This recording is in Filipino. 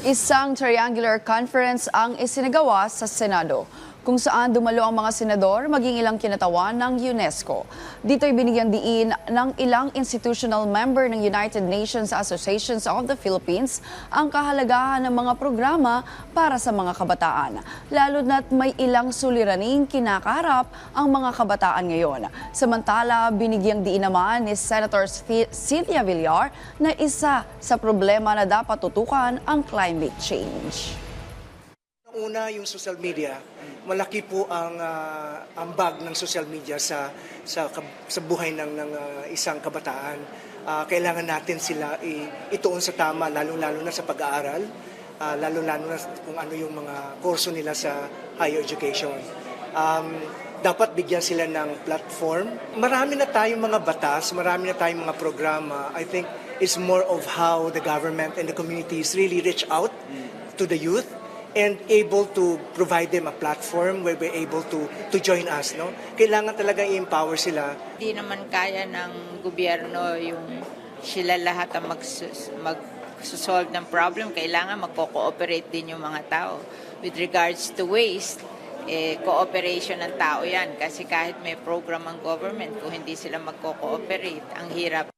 Isang triangular conference ang isinagawa sa Senado kung saan dumalo ang mga senador maging ilang kinatawan ng UNESCO. Dito'y binigyan diin ng ilang institutional member ng United Nations Associations of the Philippines ang kahalagahan ng mga programa para sa mga kabataan. Lalo na't may ilang suliraning kinakaharap ang mga kabataan ngayon. Samantala, binigyang diin naman ni Senator Cynthia Villar na isa sa problema na dapat tutukan ang climate change. Una, yung social media. Malaki po ang ah, ambag ng social media sa sa sa buhay ng ng ah, isang kabataan. Ah, kailangan natin sila i- ituon sa tama lalo-lalo na sa pag-aaral, ah, lalo-lalo na kung ano yung mga kurso nila sa higher education. Um, dapat bigyan sila ng platform. Marami na tayong mga batas, marami na tayong mga programa. I think it's more of how the government and the communities really reach out to the youth and able to provide them a platform where we're able to to join us no kailangan talaga i-empower sila Hindi naman kaya ng gobyerno yung sila lahat ang magsus- mag-solve ng problem. Kailangan magko-cooperate din yung mga tao. With regards to waste, eh, cooperation ng tao yan. Kasi kahit may program ang government, kung hindi sila magko-cooperate, ang hirap